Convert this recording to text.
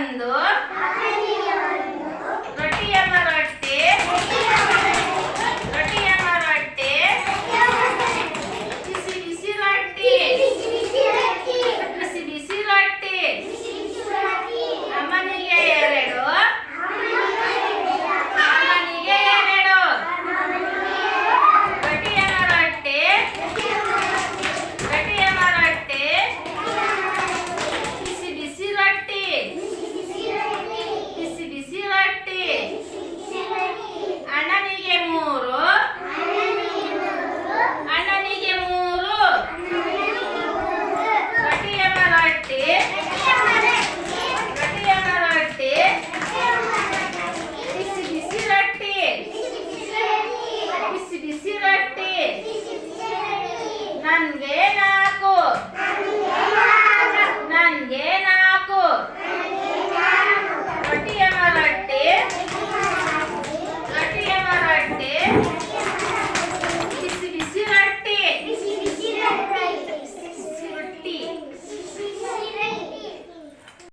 And. ನನ್ಗೆ ನಾಲ್ಕು